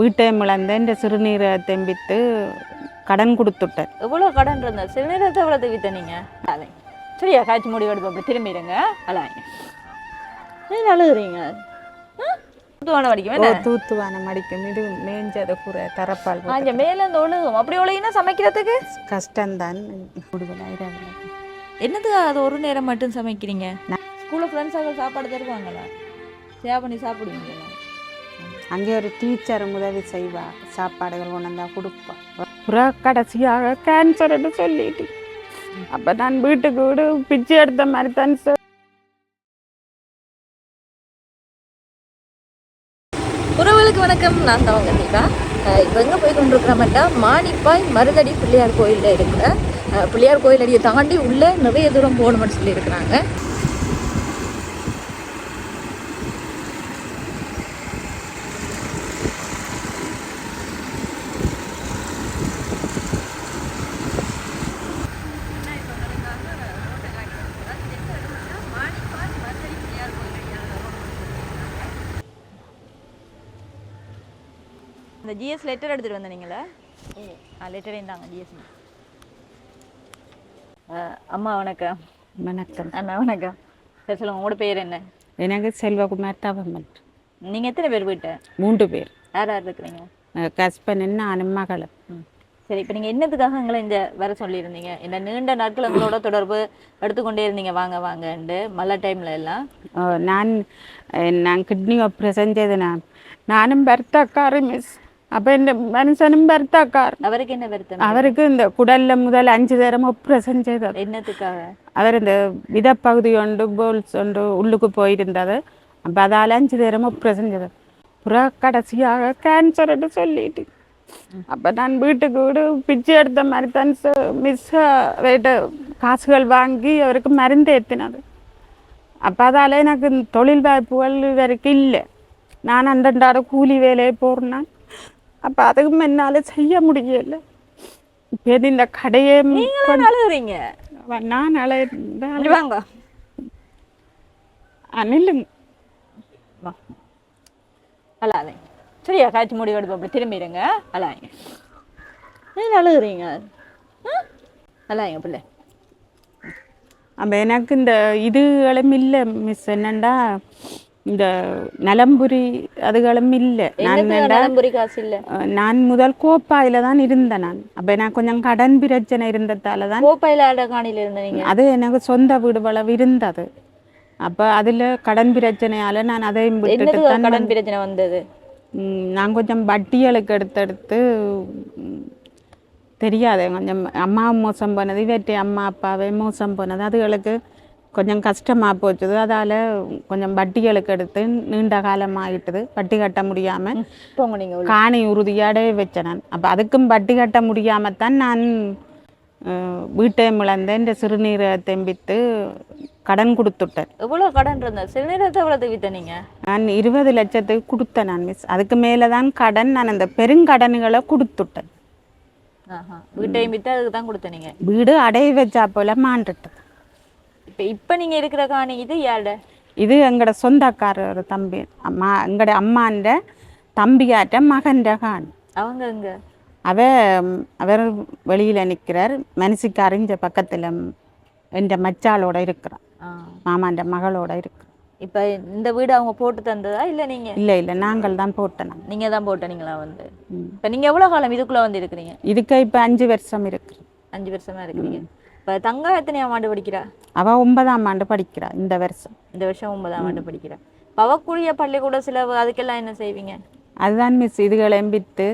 வீட்டையும் இழந்து இந்த சிறுநீரகத்தை விற்று கடன் கொடுத்துட்டேன். எவ்வளோ கடன் இருந்த சில நேரத்தை எவ்வளோ வித்த நீங்க? அலை. சரியா காய்ச்சி முடி எடுப்போம் திரும்பிடுங்க. அலாங்க நீங்க அழுகுறீங்க? தூவான வடிக்கும் ஓ என்ன தூத்துவான மடிக்கும். இது மேஞ்சதை குறை தரப்பால். ஆஞ்ச மேல இந்த ஒழுகும். அப்படி ஒழுகினா சமைக்கிறதுக்கு? கஷ்டம்தான். கூடுதலாக என்னதுக்கு அது ஒரு நேரம் மட்டும் சமைக்கிறீங்க? ஸ்கூலில் ஃப்ரெண்ட்ஸாக சாப்பாடு தருவாங்களா? சேவ் பண்ணி சாப்பிடுவீங்களா? அங்கே ஒரு டீச்சர் உதவி செய்வா. சாப்பாடுகள் கொண்டு வந்தா கொடுப்பா. புறா கடைசியாக கேன்சர்னு சொல்லிட்டு. அப்போ நான் வீட்டுக்கு வீடு பிச்சை எடுத்த மாதிரி தான் சார் உறவுகளுக்கு வணக்கம். நான் தான் உங்கள் தீபா. இப்போ எங்கே போய் கொண்டிருக்கிறோம்னா மானிப்பாய் மருதடி பிள்ளையார் கோயிலில் இருக்கிற பிள்ளையார் கோயில் அடியை தாண்டி உள்ளே நிறைய தூரம் போகணும்னு சொல்லியிருக்கிறாங்க. ஜிஎஸ் லெட்டர் எடுத்துகிட்டு வந்தீங்களா ஆ லெட்டர் இருந்தாங்க ஜிஎஸ் அம்மா வணக்கம். வணக்கம். அண்ணா வணக்கம். சரி சொல்லுங்கள் உங்களோட பேர் என்ன? எனக்கு செல்வகுமார் தவமன். நீங்கள் எத்தனை பேர் வீட்டை? மூன்று பேர். யார் யார் இருக்கிறீங்க? கஸ்பன் நானும் மகளும். ம். சரி இப்போ நீங்கள் என்னத்துக்காக எங்களை இந்த வர சொல்லியிருந்தீங்க? இந்த நீண்ட நாட்கள் உங்களோட தொடர்பு எடுத்துக்கொண்டே இருந்தீங்க. வாங்க வாங்கன்ட்டு மழை டைமில் எல்லாம். நான் நான் கிட்னி ஆப்ரேஷன் செய்து நான். நானும் பர்த்தாக்காரு மிஸ் அப்போ இந்த மனுஷனும் பர்த்தாக்கார் அவருக்கு என்ன வருத்தம்? அவருக்கு இந்த குடல்ல முதல் அஞ்சு தரம் ஆப்ரேஷன் செய்தது. என்னத்துக்காக? அவர் இந்த விதப்பகுதி ஒன்று போல்ஸ் ஒன்று உள்ளுக்கு போயிருந்தது. அப்போ அதால் அஞ்சு தரம் ஆப்ரேஷன் செய்தது. புறா கடைசியாக கேன்சர்னு சொல்லிட்டு. அப்போ நான் வீட்டுக்கு வீடு பிச்சை எடுத்த மாதிரி தான் மிஸ் அவர்கிட்ட காசுகள் வாங்கி அவருக்கு மருந்து ஏற்றினது அப்போ அதால் எனக்கு தொழில் வாய்ப்புகள் வரைக்கும் இல்லை. நான் அன்றன்றாட கூலி வேலையை போகிறேன் அப்போ அதுக்கும் என்னால் செய்ய முடியல. இப்போ இந்த கடையே அழுகுறீங்க நான் அலை இங்க வாங்க. அனிலும் வா. அழாதே. சரியா காய்ச்சி முடி எடுப்போம் அப்படி திரும்பிடுங்க. அழாங்க நீங்க அழுகுறீங்க ஆ? அழாங்க பிள்ளை. அப்போ எனக்கு இந்த இதுகளும் இல்லை மிஸ் என்னண்டா? இந்த நலம்புரி அதுகளும் இல்லை. நான் நலம்புரி காசு இல்லை? நான் முதல் கோப்பாயில் தான் இருந்தேன் நான். அப்போ எனக்கு கொஞ்சம் கடன் பிரச்சனை இருந்ததால தான் கோப்பையில் அடகாணியில் அது எனக்கு சொந்த வீடு வளவு இருந்தது. அப்போ அதில் கடன் பிரச்சனையால் நான் அதையும் விட்டுட்டு தான் கடன் பிரச்சனை வந்தது? நான் கொஞ்சம் வட்டிகளுக்கு எடுத்து எடுத்து ம், தெரியாது. கொஞ்சம் அம்மா மோசம் போனது இவற்றை அம்மா அப்பாவே மோசம் போனது. அதுகளுக்கு கொஞ்சம் கஷ்டமாக போச்சுது. அதால் கொஞ்சம் வட்டிகளுக்கு எடுத்து நீண்ட காலம் ஆகிட்டுது வட்டி கட்ட முடியாமல். காணி உறுதியாடே வச்சேன் நான். அப்போ அதுக்கும் வட்டி கட்ட முடியாமல் தான் நான் அஹ், வீட்டையும் இழந்து இந்த சிறுநீரகத்தை விற்று கடன் கொடுத்துட்டேன். எவ்வளவு கடன் இருந்த சில நேரத்தை எவ்வளவு வித்த நீங்க? நான் இருபது லட்சத்துக்கு கொடுத்தேன் நான் மிஸ். அதுக்கு மேலே தான் கடன் நான் அந்த பெருங்கடன்களை கொடுத்துட்டேன். ஆஹா. வீட்டையும் வித்து அதுக்கு தான் கொடுத்த நீங்க. வீடு அடைய வச்சா போல மாண்டுட்டது. இப்ப இப்ப நீங்க இருக்கிற காணி இது யாட இது எங்களோட சொந்தக்காரர் ஒரு தம்பி. அம்மா எங்களோட அம்மாண்ட தம்பியாட்ட மகன்ற கான் அவங்க இங்க அவ அவர் வெளியில் நிற்கிறார் மனசுக்கு அறிஞ்ச பக்கத்தில் என்ற மச்சாளோட இருக்கிறான். மாமாண்ட மகளோட இருக்கிறான். இப்ப இந்த வீடு அவங்க போட்டு தந்ததா இல்ல நீங்க? இல்லை இல்லை நாங்கள் தான் போட்டோம் நாங்கள் நீங்க தான் போட்டனீங்களா வந்து. இப்ப நீங்க எவ்வளவு காலம் இதுக்குள்ள வந்து இருக்கிறீங்க? இதுக்கு இப்போ அஞ்சு வருஷம் இருக்கு. அஞ்சு வருஷமா இருக்கிறீங்க. இப்ப தங்கா எத்தனையாம் ஆண்டு படிக்கிறா? அவள் ஒன்பதாம் ஆண்டு படிக்கிறா இந்த வருஷம். இந்த வருஷம் ஒன்பதாம் ஆண்டு படிக்கிறா. இப்ப அவக்குரிய பள்ளிக்கூட செலவு அதுக்கெல்லாம் என்ன செய்வீங்க? அதுதான் மிஸ் இதுகளையும் விற்று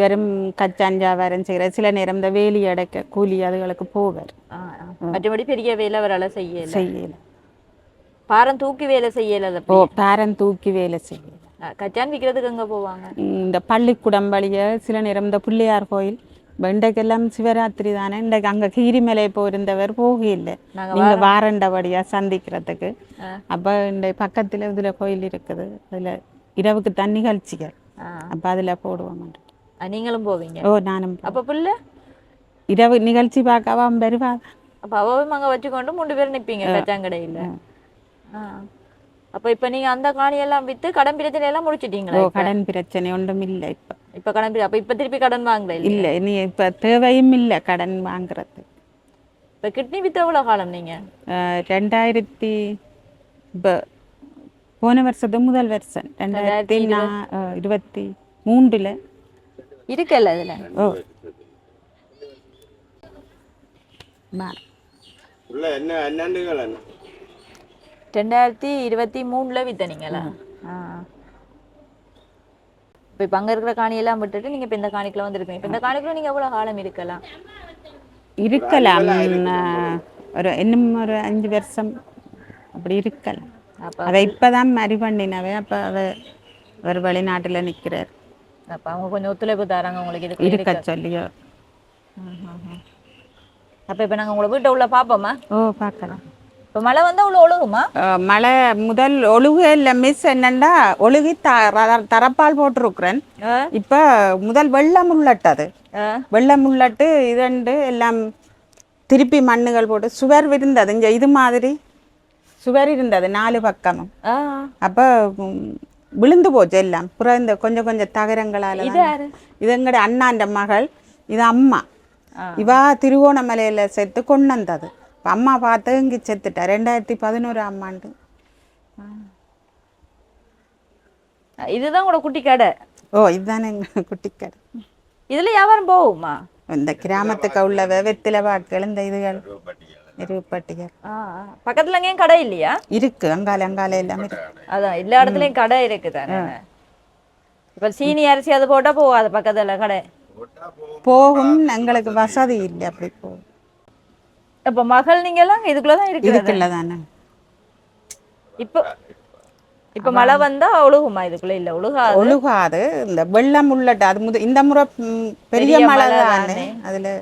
வெறும் கச்சாஞ்சா வேறம் செய்கிற சில நேரம் இந்த வேலி அடைக்க கூலி அதுகளுக்கு போவார். மற்றபடி பெரிய வேலை அவரால் செய்யல. செய்யல. பாரம் தூக்கி வேலை செய்யல ஓ பேரன் தூக்கி வேலை செய்யல. கச்சான் விற்கிறதுக்கு எங்க போவாங்க? இந்த பள்ளிக்கூடம் வழிய சில நேரம் இந்த பிள்ளையார் கோயில் இப்ப இன்றைக்கெல்லாம் சிவராத்திரி தானே இன்றைக்கு அங்கே கீரிமலை போயிருந்தவர் நாங்க நீங்கள் வாரண்டபடியா சந்திக்கிறதுக்கு. அப்போ இந்த பக்கத்தில் இதில் கோயில் இருக்குது அதில் இரவுக்கு தண்ணி நிகழ்ச்சிகள் ஆ. அப்போ அதில் போடுவோம் நீங்களும் போவீங்க ஓ நானும் அப்ப பிள்ளை இரவு நிகழ்ச்சி பார்க்கவா வருவா அப்ப அவவும் அங்க வச்சுக்கொண்டு மூணு பேர் நிப்பீங்க கச்சாங்கடையில. அப்ப இப்ப நீங்க அந்த காணியெல்லாம் வித்து கடன் பிரச்சனை எல்லாம் முடிச்சிட்டீங்களா கடன் பிரச்சனை ஒன்றும் இல்லை இப்போ இப்ப கடன் பிர- அப்ப இப்ப திருப்பி கடன் வாங்கல இல்ல இல்லை நீ இப்போ தேவையும் இல்லை கடன் வாங்குறது இப்ப கிட்னி வித்து எவ்வளவு காலம் நீங்க? ரெண்டாயிரத்தி இப்போ போன வருஷத்து முதல் வருஷம். ரெண்டாயிரத்தி இருபத்தி மூன்றில். இருக்கல்ல இதுல? ஓ. ரெண்டாயிரத்தி இருபத்தி மூணுல வித்தனீங்களா? ஆ. இப்ப இப்ப அங்க இருக்கிற காணியெல்லாம் விட்டுட்டு நீங்க இப்ப இந்த காணிக்குள்ள வந்திருக்கீங்க இப்ப இந்த காணிக்குள்ள நீங்க எவ்வளவு காலம் இருக்கலாம்? இருக்கலாம். ஒரு இன்னும் ஒரு அஞ்சு வருஷம் அப்படி இருக்கலாம். அப்ப அதை இப்பதான் மறி பண்ணினவே அப்போ அவ அவர் வெளிநாட்டுல நிக்கிறார். அப்ப அவங்க கொஞ்சம் ஒத்துழைப்பு தராங்க உங்களுக்கு இதுக்கு இருக்க சொல்லியோ. அப்ப இப்ப நாங்க உங்களை வீட்டை உள்ள பாப்போமா ஓ பார்க்கலாம். இப்ப மழை வந்தா உள்ள ஒழுகுமா? மழை முதல் ஒழுகு இல்லை மிஸ் என்னண்டா ஒழுகி த தரப்பால் போட்டிருக்கிறேன். இப்போ முதல் வெள்ளம் உள்ளட்டது. வெள்ளம் உள்ளட்டு இதண்டு எல்லாம் திருப்பி மண்ணுகள் போட்டு சுவர் இருந்தது இங்க இது மாதிரி சுவர் இருந்தது நாலு பக்கமும். அப்போ விழுந்து போச்சு எல்லாம். புற இந்த கொஞ்சம் கொஞ்சம் தகரங்களால இது எங்கட அண்ணாண்ட மகள். இது அம்மா. இவா திருவோணமலையில செத்து கொண்டு வந்தது. இப்ப அம்மா பார்த்து இங்கே செத்துட்டா. ரெண்டாயிரத்தி பதினோராம் ஆண்டு. இதுதான் உங்களோட குட்டி கடை. ஓ இதுதானே எங்க குட்டிக்கடை இதுல வியாபாரம் போகுமா? இந்த கிராமத்துக்கு உள்ளவ வெத்தில வாட்கள் இந்த இதுகள் இருப்பட்டிகள். பக்கத்துல எங்கேயும் கடை இல்லையா? இருக்கு. அங்கால அங்கால எல்லாம் இருக்கு. அதான் எல்லா இடத்துலயும் கடை இருக்கு தானே. இப்ப சீனி அரிசி அது போட்டா போகாது பக்கத்துல கடை. போகும். எங்களுக்கு வசதி இல்லை அப்படி போகும். இப்ப மகள் நீங்க எல்லாம் இதுக்குள்ளதான் இருக்கிறது. இருக்குல்ல தானே இப்ப இப்ப மழை வந்தா ஒழுகுமா இதுக்குள்ள? இல்ல ஒழுகாது. ஒழுகாது. இந்த வெள்ளம் உள்ளட்டு அது முத இந்த முறை பெரிய மழை தானே. அதுல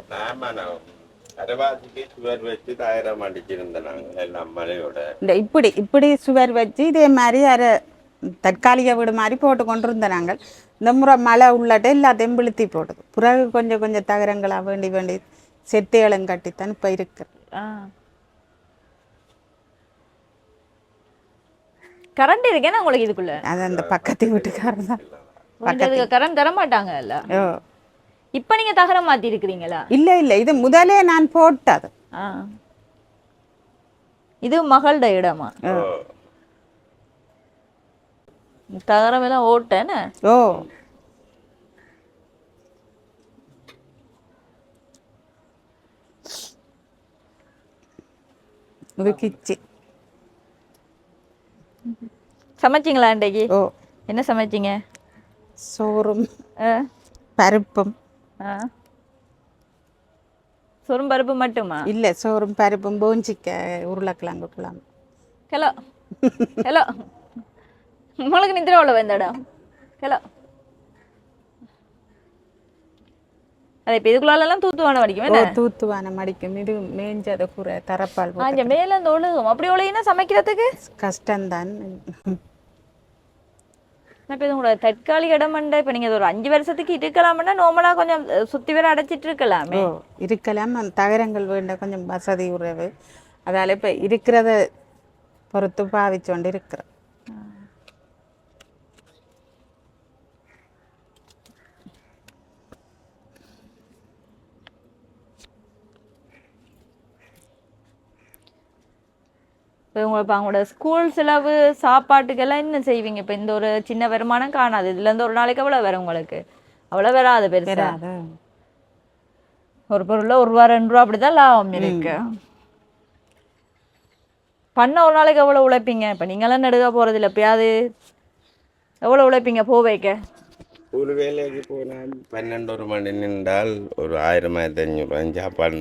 இப்படி இப்படி சுவர் வச்சு இதே மாதிரி அரை தற்காலிக வீடு மாதிரி போட்டு கொண்டு இருந்த நாங்கள். இந்த முறை மழை உள்ளட்டு எல்லாத்தையும் பிளுத்தி போடுது பிறகு கொஞ்சம் கொஞ்சம் தகரங்களா வேண்டி வேண்டி செத்தைகளும் கட்டித்தான் இப்போ இருக்கு. கரண்ட் இருக்கேன்னா உங்களுக்கு இதுக்குள்ள? அது அந்த பக்கத்து வீட்டுக்காரர் தான். இதுக்கு கரண்ட் தர மாட்டாங்கல்ல இப்ப நீங்க தகரம் மாத்தி இருக்கிறீங்களா இல்லை இல்லை. இது முதலே நான் போட்டது. இது மகள்ட இடமா? தகரம் எல்லாம் ஓட்டேன்னு ஓ. இது கிச்சி சமைச்சிங்களா அன்றைக்கு ஓ என்ன சமைச்சிங்க சோறும் பருப்பும் ஆ சொரும் பருப்பு மட்டுமா இல்லை சோறும் பருப்பும் போஞ்சிக்க உருளைக்கிழங்கு குழம்பு ஹலோ ஹலோ உங்களுக்கு அவ்வளோ இந்த இடம் ஹலோ அது இப்போ இதுக்குள்ளாலெல்லாம் தூத்துவான வடிக்கும் ஓ என்ன தூத்துவான மடிக்கும். இது மேஞ்சத குறை தரப்பால். ஆஞ்ச மேல அந்த ஒழுகும் அப்படி ஒழுகினா சமைக்கிறதுக்கு? கஷ்டம்தான். இப்போ உங்களோட தற்காலிக இடமண்ட இப்போ நீங்கள் ஒரு அஞ்சு வருஷத்துக்கு இருக்கலாம்னா நார்மலாக கொஞ்சம் சுத்தி வேற அடைச்சிட்டு இருக்கலாமே. இருக்கலாம். தகரங்கள் வேண்ட கொஞ்சம் வசதி உறவு. அதால இப்போ இருக்கிறத பொறுத்து பாவிச்சோண்டு இருக்கிறோம். இப்போ உங்களை இப்போ அவங்களோட ஸ்கூல் செலவு சாப்பாட்டுக்கெல்லாம் என்ன செய்வீங்க? இப்போ இந்த ஒரு சின்ன வருமானம் காணாது. இதுல இருந்து ஒரு நாளைக்கு எவ்வளோ வரும் உங்களுக்கு? அவ்வளோ வராது பெருசா. வராது? ஒரு பொருள்ல ஒரு ரூபா ரெண்டு ரூபா அப்படிதான் லாபம் இருக்கு. பண்ண ஒரு நாளைக்கு எவ்வளோ உழைப்பீங்க? இப்போ நீங்களாம் நடுக போறது இல்லை. எப்பயாவது எவ்வளோ உழைப்பீங்க போ வைக்க? ஒரு வேலைக்கு போனால் பன்னெண்டு ஒரு மணி நின்றால் ஒரு ஆயிரம் ஆயிரத்தி ஐநூறு சாப்பாடு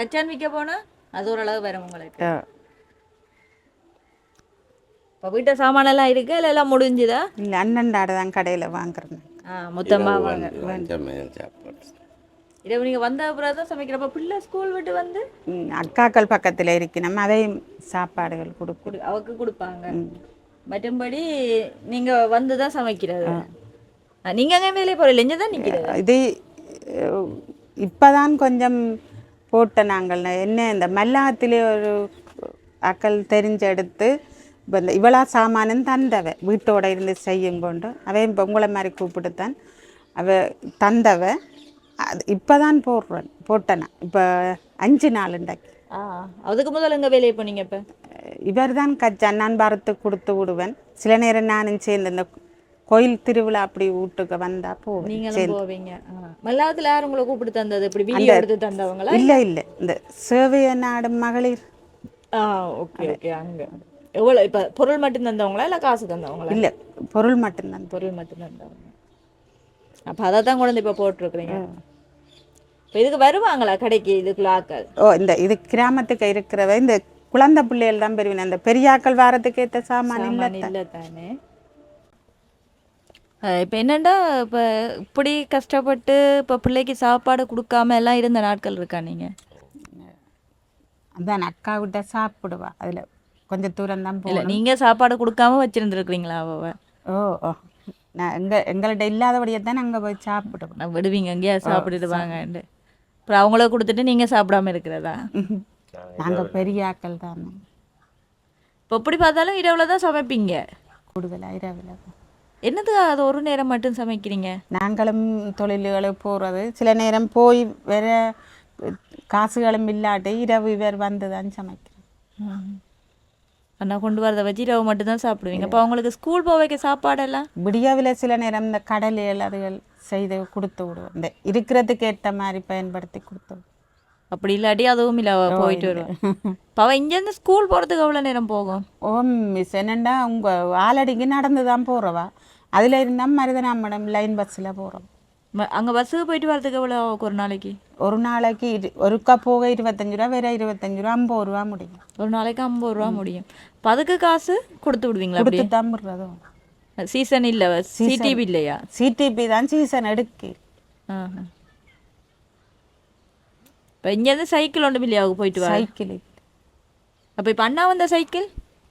கச்சான் விற்க போனா? அது ஓரளவு வரும் உங்களுக்கு. இப்போ வீட்டு சாமானெல்லாம் இருக்கு? இல்லை எல்லாம் முடிஞ்சுதா? இல்லை அண்ணன்டாட தான் கடையில் வாங்குறேன் ஆ மொத்தமாக வாங்க. இரவு நீங்கள் வந்த அப்புறம் தான் சமைக்கிறப்ப பிள்ளை ஸ்கூல் விட்டு வந்து? அக்காக்கள் பக்கத்தில் இருக்கணும் அதையும் சாப்பாடுகள் கொடுக்கும் குடு அவக்கு கொடுப்பாங்க. மற்றும்படி நீங்க வந்து தான் சமைக்கிறது. ஆ, நீங்க அங்கே வேலையை போகிறீங்க இங்கே தான் நிற்கிறது இது இப்பதான் கொஞ்சம் போட்ட நாங்கள் என்ன இந்த மல்லாத்திலே ஒரு ஆக்கள் தெரிஞ்செடுத்து இப்போ இந்த இவ்வளோ சாமானும் தந்தவ வீட்டோட இருந்து செய்யும் கொண்டு அவன் இப்போ உங்களை மாதிரி கூப்பிட்டுத்தான் அவ தந்தவ. அது இப்போ தான் போடுறேன் போட்டேனா இப்போ அஞ்சு நாள் உண்டாக்கி ஆ அதுக்கு முதல்ல எங்க வேலையை பண்ணீங்க இப்ப? இவர் தான் கச்சான் நான் வரத்து கொடுத்து விடுவேன். சில நேரம் நானும் சேர்ந்து இந்த கோயில் திருவிழா அப்படி வீட்டுக்கு வந்தா போவேன் நீங்களும் போவீங்க. ஆ. மல்லாத்துல யார் உங்களை கூப்பிட்டு தந்தது இப்படி வீடியோ எடுத்து தந்தவங்களா? இல்லை இல்லை. இந்த சேவைய நாடு மகளிர். ஓகே ஓகே அங்க. எவ்வளவு இப்ப பொருள் மட்டும் தந்தவங்களா இல்ல காசு தந்தவங்களா? இல்லை பொருள் மட்டும்தான் பொருள் மட்டும் தந்தவங்க. அப்ப அதை தான் கொண்டு இப்ப போட்டிருக்கிறீங்க. இப்ப இதுக்கு வருவாங்களா கடைக்கு இதுக்குள்ள ஆக்கள் ஓ இந்த இது கிராமத்துக்கு இருக்கிறவ இந்த குழந்தை பிள்ளைகள் தான் பெறுவின இந்த பெரியாக்கள் வாரத்துக்கு ஏற்ற சாமான் இல்ல தானே இப்போ என்னண்டா இப்போ இப்படி கஷ்டப்பட்டு இப்போ பிள்ளைக்கு சாப்பாடு கொடுக்காம எல்லாம் இருந்த நாட்கள் இருக்கா நீங்க? அதான் அக்கா விட்ட சாப்பிடுவா. அதில் கொஞ்சம் தூரம் தான் இல்ல போகணும். நீங்க சாப்பாடு கொடுக்காம வச்சிருந்துருக்கீங்களா அவ ஓ ஓ. நான் எங்க எங்கள்கிட்ட இல்லாதபடியே தான் அங்கே போய் சாப்பிடுவோம். நான் விடுவீங்க எங்கேயா சாப்பிட்டுட்டு வாங்கன்ட்டு அப்புறம் அவங்கள கொடுத்துட்டு நீங்க சாப்பிடாம இருக்கிறதா? நாங்கள் பெரியாக்கள் தான். இப்போ எப்படி பார்த்தாலும் இரவுல தான் சமைப்பீங்க. கூடுதலாக இரவில் என்னதுக்கு அது ஒரு நேரம் மட்டும் சமைக்கிறீங்க? நாங்களும் தொழில்களுக்கு போகிறது சில நேரம் போய் வேற காசுகளும் இல்லாட்டி இரவு இவர் வந்து தான் சமைக்கிறோம் அண்ணா கொண்டு வரதை வச்சு இரவு மட்டும் தான் சாப்பிடுவீங்க. அப்போ அவங்களுக்கு ஸ்கூல் போக வைக்க சாப்பாடெல்லாம்? விடியாவில் சில நேரம் இந்த கடலைகள் அதுகள் செய்து கொடுத்து விடுவோம். இந்த இருக்கிறதுக்கு ஏற்ற மாதிரி பயன்படுத்தி கொடுத்து. அப்படி இல்லாட்டி அதுவும் இல்லை. போயிட்டு வருவேன் இப்போ அவள் இங்கேருந்து ஸ்கூல் போகிறதுக்கு எவ்வளோ நேரம் போகும்? ஓ மிஸ் என்னண்டா உங்கள் ஆலடிக்கு நடந்து தான் போகிறவா அதில் இருந்தால் மருதனாமடம் லைன் பஸ்ஸில் போகிறோம் அங்க பஸ்ஸுக்கு போயிட்டு வரதுக்கு எவ்வளோ ஆகும் ஒரு நாளைக்கு ஒரு நாளைக்கு இரு ஒருக்கா போக இருபத்தஞ்சு ரூபா வேற இருபத்தஞ்சு ரூபா ஐம்பது ரூபா முடியும் ஒரு நாளைக்கு ஐம்பது ரூபா முடியும் இப்போ அதுக்கு காசு கொடுத்து விடுவீங்களா கொடுத்து தான் விடுறதும் சீசன் இல்லை சிடிவி இல்லையா சிடிபி தான் சீசன் எடுக்கு இப்போ இங்கேருந்து சைக்கிள் ஒன்று இல்லையா போயிட்டு வர சைக்கிள் அப்போ இப்போ அண்ணா வந்த சைக்கிள்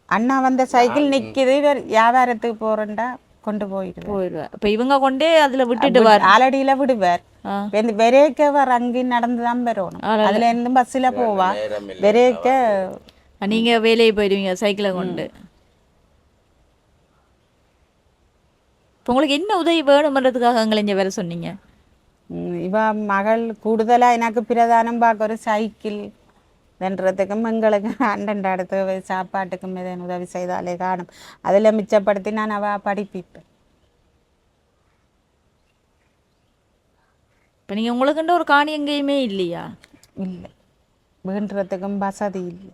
அண்ணா வந்த சைக்கிள் நிற்கிது வியாபாரத்துக்கு போகிறேன்டா கொண்டு போயிடுவார் போயிடுவேன். இப்போ இவங்க கொண்டே அதில் விட்டுட்டு வர ஆலடியில் விடுவார் வெரேக்க வர அங்கே நடந்து தான் வரணும் அதுல இருந்து பஸ்ஸில் போவா வெரேக்க நீங்க வேலையை போயிடுவீங்க சைக்கிளை கொண்டு இப்போ உங்களுக்கு என்ன உதவி வேணுமன்றதுக்காக எங்களை இங்கே வேற சொன்னீங்க இவ மகள் கூடுதலா எனக்கு பிரதானம் பார்க்க ஒரு சைக்கிள் வென்றதுக்கும் எங்களுக்கு அண்டண்ட இடத்துக்கு சாப்பாட்டுக்கும் ஏதேனும் உதவி செய்தாலே காணும். அதில் மிச்சப்படுத்தி நான் அவ படிப்பிப்பேன். இப்போ நீங்கள் உங்களுக்குன்ற ஒரு காணி எங்கேயுமே இல்லையா? இல்லை. வேண்டுறதுக்கும் வசதி இல்லை.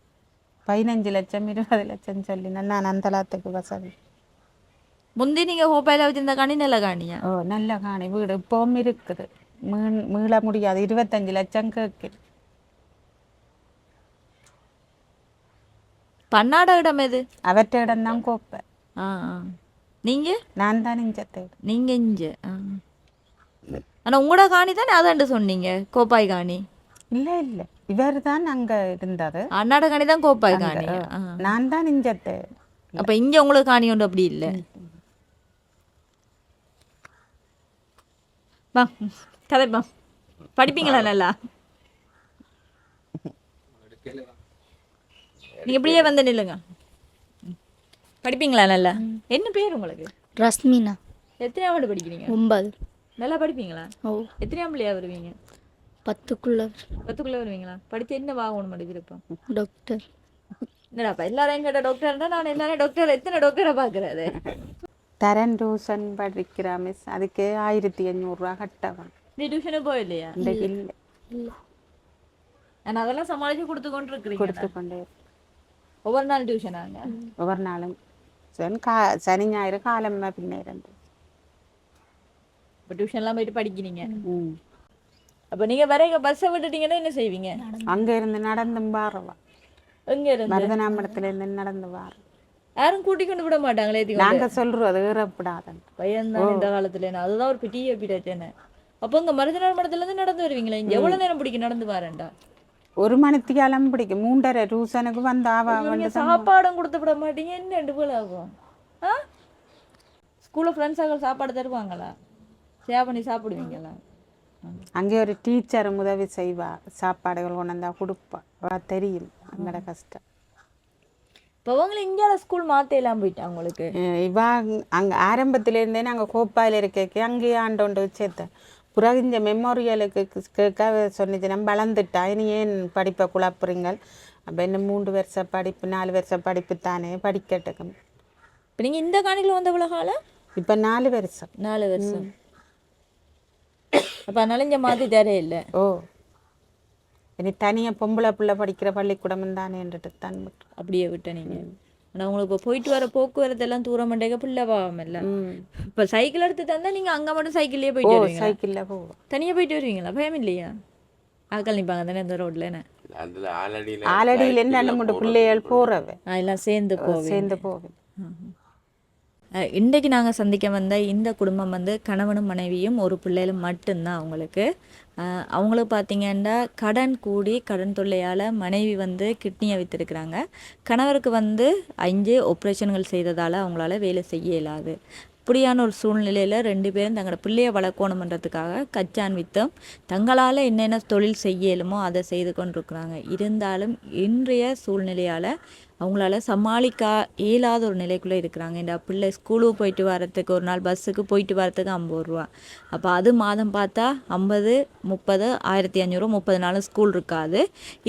பதினஞ்சு லட்சம் இருபது லட்சம் சொல்லினேன் நான் அந்தளத்துக்கு வசதி. முந்தி நீங்கள் ஹோப்பாயில் வச்சிருந்த காணி நல்ல காணியா? ஓ நல்ல காணி. வீடு இப்பவும் இருக்குது. மீன் மீள முடியாது. இருபத்தஞ்சு லட்சம் கேட்குது பன்னாட இடம் எது? அவற்ற இடம் தான் கோப்பை. ஆ ஆ. நீங்கள் நான் தான் இஞ்சத்தை நீங்கள் இங்கே ஆ. ஆனால் உங்களோட காணி தானே அதாண்டு சொன்னீங்க கோப்பாய் காணி. இல்லை இல்லை. இவர் தான் அங்கே இருந்தது அண்ணாட காணி தான் கோப்பாய் காணி நான் தான் இஞ்சத்தை அப்போ இங்கே உங்களுக்கு காணி உண்டு அப்படி இல்லை. வா கதைப்பா படிப்பீங்களா நல்லா? நீங்க இப்படியே வந்து நில்லுங்க. படிப்பீங்களா நல்லா? என்ன பேர் உங்களுக்கு? ரஸ்மினா. எத்தனையாம் ஆண்டு படிக்கிறீங்க? ஒன்பது. நல்லா படிப்பீங்களா? ஓ. எத்தனையாம் பிள்ளையா வருவீங்க? பத்துக்குள்ள பத்துக்குள்ள வருவீங்களா? படிச்சு என்ன வாங்கணும் மட்டும் விருப்பம்? டாக்டர். என்னடாப்பா எல்லாரையும் கேட்ட டாக்டர் நான் எல்லாரும் டாக்டர் எத்தனை டாக்டரை பார்க்கறது? தரன் டியூஷன் படிக்கிற மிஸ் அதுக்கு ஆயிரத்தி எண்ணூறுரூவா கட்டவன் நீ டியூஷனு போயில்லையா இந்த இல்லை. நான் அதெல்லாம் சமாளிச்சு கொடுத்து கொண்டு இருக்கிறீங்க கொடுத்து கொண்டே ஒவ்வொரு நாள் டியூஷனாங்க ஒவ்வொரு நாளும். சரி கா சனி ஞாயிறு காலம்மா பின்ன இருந்து இப்போ டியூஷன்லாம் போயிட்டு படிக்கிறீங்க. ம். அப்போ நீங்க வரைக பஸ்ஸை விட்டுட்டீங்கன்னா என்ன செய்வீங்க? அங்கே இருந்து நடந்து வாரவா எங்க இருந்து? மருதநாமடத்துல இருந்து நடந்து வாரம் யாரும் கூட்டி கொண்டு விட மாட்டாங்களே நாங்க சொல்றோம் அது ஏறப்படாதன் பையன் தான் இந்த காலத்துல. அதுதான் ஒரு பெரிய பிரச்சனை அப்போ இங்க மருதநாள் மடத்துல இருந்து நடந்து வருவீங்களா? இங்க எவ்வளவு நேரம் பிடிக்கும் நடந்து வரேன்டா? ஒரு மணித்தியாலம் பிடிக்கும். மூன்றரை டியூஷனுக்கு வந்து ஆவா நீங்க சாப்பாடும் கொடுத்து விட மாட்டீங்க. என்ன ரெண்டு போல ஆகும்? ஆ? ஸ்கூல்ல ஃப்ரெண்ட்ஸாக சாப்பாடு தருவாங்களா? ஷேர் பண்ணி சாப்பிடுவீங்களா? அங்கே ஒரு டீச்சர் உதவி செய்வா. சாப்பாடுகள் கொண்டாந்தா கொடுப்பா. அவ தெரியும். அங்கட கஷ்டம். இப்போ அவங்களை இந்தியாவில் ஸ்கூல் மாற்றலாம் போயிட்டா உங்களுக்கு அஹ் இவா அங்கே ஆரம்பத்திலேருந்தே நாங்கள் கோப்பாயில் இருக்க அங்கேயே ஆண்டோண்டு சேர்த்தேன். பிறகு இந்த மெமோரியலுக்கு கேட்க சொன்னிச்சு நம்ம வளர்ந்துட்டா? இனி ஏன் படிப்பை குழப்புறீங்கள்? அப்போ என்ன மூன்று வருஷ படிப்பு நாலு வருஷ படிப்பு தானே படிக்கட்டுக்கும் இப்போ நீங்கள் இந்த காணியில் வந்த காலம் இப்போ நாலு வருஷம். நாலு வருஷம். அப்போ அதனால மாற்றி தரே இல்லை? ஓ. இனி தனியாக பொம்பளை பிள்ளை படிக்கிற பள்ளிக்கூடம் தானேன்றது தான். அப்படியே விட்ட நீங்கள் ஆனால் உங்களுக்கு இப்போ போயிட்டு வர போக்குவரத்து எல்லாம் தூரம் மண்டேக்க பிள்ளை பாவமில்ல. இப்போ சைக்கிள் எடுத்து தந்தா நீங்கள் அங்கே மட்டும் சைக்கிள்லேயே போயிட்டு வருவீங்களா? சைக்கிளில் போவோம். தனியாக போயிட்டு வருவீங்களா? பயம் இல்லையா? ஆட்கள் நிற்பாங்க தானே இந்த ரோட்ல என்ன? அதுல ஆலடி ஆலடியிலேருந்து ரெண்டு மூணு பிள்ளைகள் போகிறவ ஆ, எல்லாம் சேர்ந்து போவேன் சேர்ந்து போவேன் இன்றைக்கு நாங்கள் சந்திக்க வந்த இந்த குடும்பம் வந்து கணவனும் மனைவியும் ஒரு பிள்ளைகளும் மட்டும்தான் அவங்களுக்கு. அவங்களுக்கு பார்த்திங்கன்னா கடன் கூடி கடன் தொல்லையால் மனைவி வந்து கிட்னியை விற்றுருக்குறாங்க கணவருக்கு வந்து அஞ்சு ஆப்ரேஷன்கள் செய்ததால் அவங்களால வேலை செய்ய இயலாது. இப்படியான ஒரு சூழ்நிலையில் ரெண்டு பேரும் தங்களோட பிள்ளையை வளர்க்கணுமன்றதுக்காக கச்சான் வித்தம் தங்களால் என்னென்ன தொழில் செய்யலுமோ அதை செய்து கொண்டிருக்கிறாங்க. இருந்தாலும் இன்றைய சூழ்நிலையால் அவங்களால சமாளிக்க இயலாத ஒரு நிலைக்குள்ளே இருக்கிறாங்க. இந்த பிள்ளை ஸ்கூலுக்கு போயிட்டு வரத்துக்கு ஒரு நாள் பஸ்ஸுக்கு போயிட்டு வரத்துக்கு ஐம்பது ரூபா. அப்போ அது மாதம் பார்த்தா ஐம்பது முப்பது ஆயிரத்தி அஞ்சூறுவா முப்பது நாள் ஸ்கூல் இருக்காது.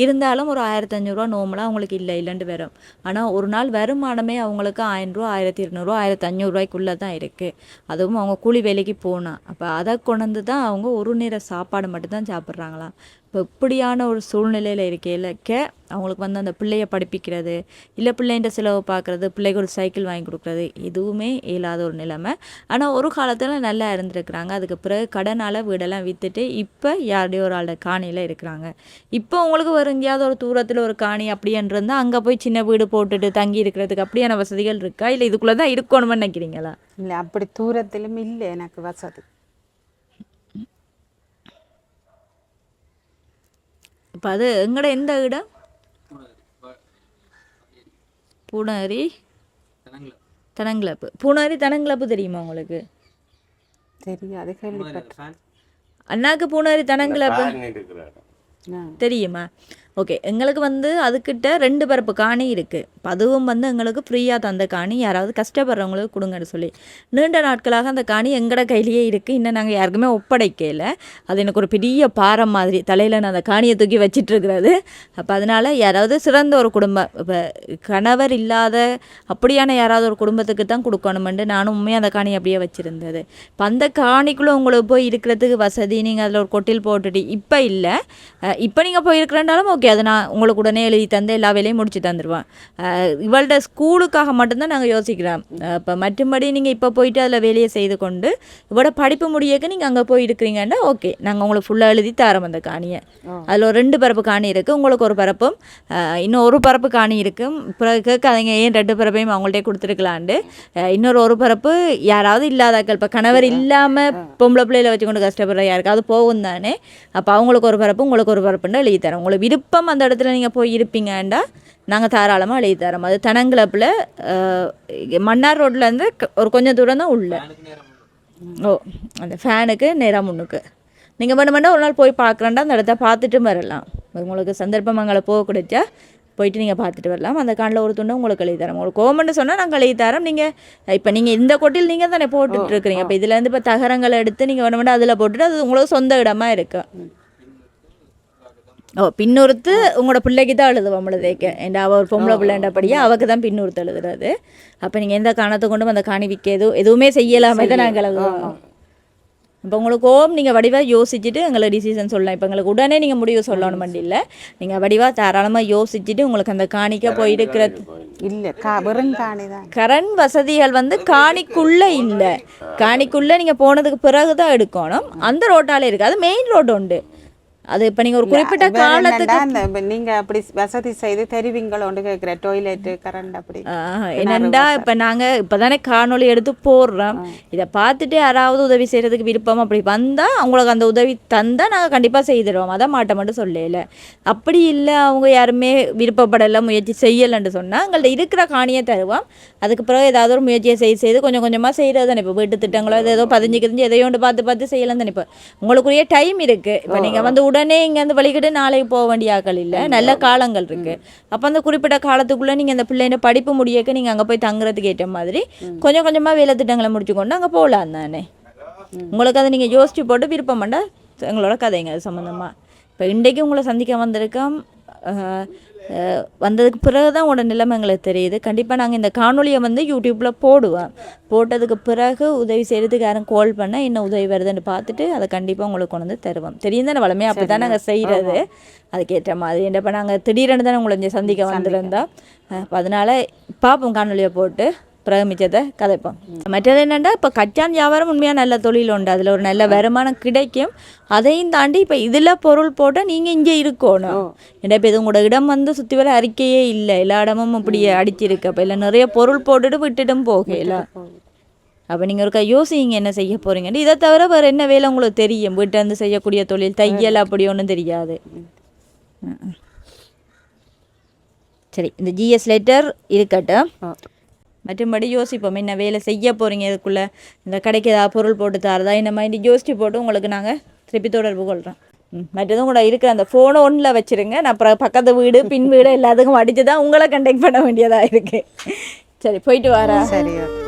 இருந்தாலும் ஒரு ஆயிரத்தி அஞ்சூறுரூவா நோம்பலாக அவங்களுக்கு இல்லை இல்லைன்ட்டு வரும். ஆனால் ஒரு நாள் வருமானமே அவங்களுக்கு ஆயிரரூவா ஆயிரத்தி இருநூறுவா ஆயிரத்தி அஞ்சூறுரூவாய்க்குள்ளே தான் இருக்குது அதுவும் அவங்க கூலி வேலைக்கு போனால் அப்போ அதை கொண்டு தான் அவங்க ஒரு நேர சாப்பாடு மட்டும்தான் சாப்பிட்றாங்களாம். இப்போ இப்படியான ஒரு சூழ்நிலையில் இருக்கையிலக்க அவங்களுக்கு வந்து அந்த பிள்ளைய படிப்பிக்கிறது இல்லை பிள்ளைன்ற செலவு பார்க்குறது பிள்ளைக்கு ஒரு சைக்கிள் வாங்கி கொடுக்குறது எதுவுமே இயலாத ஒரு நிலைமை. ஆனால் ஒரு காலத்தில் நல்லா இருந்திருக்கிறாங்க. அதுக்கு பிறகு கடனால் வீடெல்லாம் விற்றுட்டு இப்போ யாருடைய ஒரு ஆளோட காணியில் இருக்கிறாங்க. இப்போ உங்களுக்கு ஒரு எங்கேயாவது ஒரு தூரத்தில் ஒரு காணி அப்படின்றது அங்கே போய் சின்ன வீடு போட்டுட்டு தங்கி இருக்கிறதுக்கு அப்படியான வசதிகள் இருக்கா? இல்லை இதுக்குள்ளே தான் இருக்கணும்னு நினைக்கிறீங்களா? இல்லை அப்படி தூரத்திலும் இல்லை எனக்கு வசதி. இப்போ அது எங்கட எந்த இடம் பூனரி. தனங்கிளப்பு பூனரி தனங்கிளப்பு தெரியுமா உங்களுக்கு? தெரியாது அண்ணாக்கு பூனரி தனங்கிளப்பு. தெரியுமா? ஓகே எங்களுக்கு வந்து அதுக்கிட்ட ரெண்டு பரப்பு காணி இருக்குது அதுவும் வந்து எங்களுக்கு ஃப்ரீயாக தந்த காணி யாராவது கஷ்டப்படுறவங்களுக்கு கொடுங்கன்னு சொல்லி. நீண்ட நாட்களாக அந்த காணி எங்கட கையிலேயே இருக்குது இன்னும் நாங்கள் யாருக்குமே ஒப்படைக்கல. அது எனக்கு ஒரு பெரிய பாரம் மாதிரி தலையில் நான் அந்த காணியை தூக்கி வச்சிட்ருக்கிறது. அப்போ அதனால் யாராவது சிறந்த ஒரு குடும்பம் இப்போ கணவர் இல்லாத அப்படியான யாராவது ஒரு குடும்பத்துக்கு தான் கொடுக்கணுமெண்டு நானும் உண்மையாக அந்த காணி அப்படியே வச்சுருந்தது. இப்போ அந்த காணிக்குள்ளே உங்களுக்கு போய் இருக்கிறதுக்கு வசதி நீங்கள் அதில் ஒரு கொட்டில் போட்டுட்டு இப்போ இல்லை. இப்போ நீங்கள் போய் ஓகே அதை நான் உங்களுக்கு உடனே எழுதி தந்து எல்லா வேலையும் முடிச்சு தந்துடுவேன் இவள்ட ஸ்கூலுக்காக மட்டும்தான் நாங்கள் யோசிக்கிறோம். இப்போ மற்றும்படி நீங்கள் இப்போ போயிட்டு அதில் வேலையை செய்து கொண்டு இவட படிப்பு முடியக்க நீங்கள் அங்கே போய் இருக்கிறீங்கன்னா ஓகே நாங்கள் உங்களுக்கு ஃபுல்லாக எழுதி தரோம் அந்த காணியை. அதில் ஒரு ரெண்டு பரப்பு காணி இருக்குது உங்களுக்கு ஒரு பரப்பும் இன்னும் ஒரு பரப்பு காணி இருக்கும் பிறகு கேட்காதீங்க ஏன் ரெண்டு பரப்பையும் அவங்கள்ட்டே கொடுத்துருக்கலான்ட்டு. இன்னொரு ஒரு பரப்பு யாராவது இல்லாதாக்கள் இப்போ கணவர் இல்லாமல் பொம்பளை பிள்ளையில வச்சு கொண்டு கஷ்டப்படுற யாருக்காவது போகும் தானே அப்போ அவங்களுக்கு ஒரு பரப்பு உங்களுக்கு ஒரு பரப்புன்னு எழுதி தரோம். உங்களுக்கு விருப்பம் அந்த இடத்துல நீங்கள் போய் இருப்பீங்கண்டா நாங்கள் தாராளமாக எழுதி தரோம். அது தனங்கிளப்பில் மன்னார் ரோட்லேருந்து ஒரு கொஞ்சம் தூரம் தான் உள்ள. ஓ அந்த ஃபேனுக்கு நேராக முன்னுக்கு நீங்கள் வேணுமெண்டா ஒரு நாள் போய் பார்க்குறேன்டா அந்த இடத்த பார்த்துட்டு வரலாம். உங்களுக்கு சந்தர்ப்பம் அங்கே போக கிடைச்சா போயிட்டு நீங்கள் பார்த்துட்டு வரலாம். அந்த காணில் ஒரு துண்டு உங்களுக்கு எழுதி தரோம். உங்களுக்கு கோமெண்ட் சொன்னால் நாங்கள் எழுதி தரோம். நீங்கள் இப்போ நீங்கள் இந்த கொட்டில் நீங்கள் தானே போட்டுட்டு இருக்கிறீங்க. இப்போ இதுலேருந்து இப்போ தகரங்களை எடுத்து நீங்கள் வேணுமெண்டா அதில் போட்டுட்டு அது உங்களுக்கு சொந்த இடமா இருக்கு. ஓ பின்னொருத்து உங்களோட பிள்ளைக்கு தான் எழுதுவோம் எழுதைக்க என் அவ ஒரு பொம்பளை பிள்ளைன்றபடியே அவக்கு தான் பின்னொருத்து எழுதுறது. அப்போ நீங்கள் எந்த காணத்தை கொண்டும் அந்த காணி விற்க எதுவும் எதுவுமே செய்யலாமே தான் நாங்கள் எழுதுவோம். இப்போ உங்களுக்கு ஓம் நீங்கள் வடிவாக யோசிச்சுட்டு எங்களை டிசிஷன் சொல்லலாம். இப்போ எங்களுக்கு உடனே நீங்கள் முடிவு சொல்லணும் இல்லை நீங்கள் வடிவாக தாராளமாக யோசிச்சுட்டு உங்களுக்கு அந்த காணிக்க போய் இருக்கிறது இல்லை வெறும் காணி தான். கரண் வசதிகள் வந்து காணிக்குள்ள இல்லை. காணிக்குள்ள நீங்க போனதுக்கு பிறகு தான் எடுக்கணும். அந்த ரோட்டால இருக்கு அது மெயின் ரோடு உண்டு. அது இப்போ நீங்க ஒரு குறிப்பிட்ட காலத்துக்கு என்னண்டா, அந்த இப்ப நீங்க அப்படி வசதி செய்து தெரிவிங்களோண்டு கேட்குற டொய்லெட்டு கரண்ட் அப்படி. என்னண்டா இப்போ நாங்கள் இப்போ தானே காணொளி எடுத்து போடுறோம். இதை பார்த்துட்டு யாராவது உதவி செய்கிறதுக்கு விருப்பம் அப்படி வந்தால் அவங்களுக்கு அந்த உதவி தந்தால் நாங்கள் கண்டிப்பாக செய்திடுவோம் அதான் மாட்ட மட்டும் சொல்லல. அப்படி இல்லை அவங்க யாருமே விருப்பப்படலை முயற்சி செய்யலைன்னு சொன்னால் எங்கள்ட்ட இருக்கிற காணியை தருவோம். அதுக்கு பிறகு ஏதாவது ஒரு முயற்சியை செய்து செய்து கொஞ்சம் கொஞ்சமாக செய்கிறது தானே. இப்போ வீட்டு திட்டங்களோ ஏதோ பதிஞ்சு கிதிஞ்சு எதையோ ஒன்று பார்த்து பார்த்து செய்யலாம் தானே. இப்போ உங்களுக்குரிய டைம் இருக்குது இப்போ நீங்கள் வந்து உடனே இங்கேருந்து வழிகிட்டு நாளைக்கு போக வேண்டிய ஆட்கள் இல்லை நல்ல காலங்கள் இருக்கு அப்போ அந்த குறிப்பிட்ட காலத்துக்குள்ளே நீங்கள் அந்த பிள்ளைங்க படிப்பு முடியக்க நீங்கள் அங்கே போய் தங்குறதுக்கு ஏற்ற மாதிரி கொஞ்சம் கொஞ்சமாக வேலை திட்டங்களை முடிச்சு கொண்டு அங்கே போகலாம் தானே. உங்களுக்கு அதை நீங்கள் யோசிச்சு போட்டு விருப்பம் பண்ணா எங்களோட கதைங்க அது சம்மந்தமாக இப்போ இன்றைக்கு உங்களை சந்திக்க வந்திருக்கோம் வந்ததுக்கு பிறகு தான் உங்களோட நிலைமை எங்களுக்கு தெரியுது. கண்டிப்பாக நாங்கள் இந்த காணொலியை வந்து யூடியூப்பில் போடுவோம். போட்டதுக்கு பிறகு உதவி செய்கிறதுக்கு யாரும் கால் பண்ணால் என்ன உதவி வருதுன்னு பார்த்துட்டு அதை கண்டிப்பாக உங்களுக்கு கொண்டு வந்து தருவோம். தெரியும் தானே வளமையாக அப்படி தான் நாங்கள் செய்கிறது அதுக்கேற்ற மாதிரி. இப்போ நாங்கள் திடீரென்னு தானே உங்களை சந்திக்க வந்திருந்தோம். அப்போ அதனால் பார்ப்போம் காணொலியை போட்டு. பிறகு மிச்சத்தை கதைப்போம் மற்றது என்னென்னா இப்போ கச்சான் வியாபாரம் உண்மையாக நல்ல தொழில் உண்டு. அதில் ஒரு நல்ல வருமானம் கிடைக்கும். அதையும் தாண்டி இப்போ இதில் பொருள் போட்டால் நீங்கள் இங்கே இருக்கணும். ஏன்னா இப்போ இது உங்களோட இடம் வந்து சுற்றி வர அறிக்கையே இல்லை. எல்லா இடமும் இப்படி அடிச்சிருக்கு. அப்போ இல்லை நிறைய பொருள் போட்டுட்டு விட்டுட்டும் போகல. அப்போ நீங்கள் ஒருக்கா யோசிங்க என்ன செய்ய போகிறீங்கன்னு இதை தவிர வேறு என்ன வேலை உங்களுக்கு தெரியும்? வீட்டிலேருந்து செய்யக்கூடிய தொழில் தையல் அப்படி ஒன்றும் தெரியாது. சரி இந்த ஜிஎஸ் லெட்டர் இருக்கட்டும். மற்றபடி யோசிப்போம் என்ன வேலை செய்ய போகிறீங்க இதுக்குள்ளே? இந்த கடைக்கு ஏதாவது பொருள் போட்டு தரதா? இந்த மாதிரி யோசிச்சு போட்டு உங்களுக்கு நாங்கள் திருப்பி தொடர்பு கொள்கிறோம் ம் மற்றதும் கூட இருக்கிற அந்த ஃபோனை ஒன்றில் வச்சுருங்க. நான் அப்புறம் பக்கத்து வீடு பின் வீடு எல்லாத்துக்கும் அடித்து தான் உங்களை கண்டெக்ட் பண்ண வேண்டியதாக இருக்குது சரி போயிட்டு வரேன் சரி ஓகே.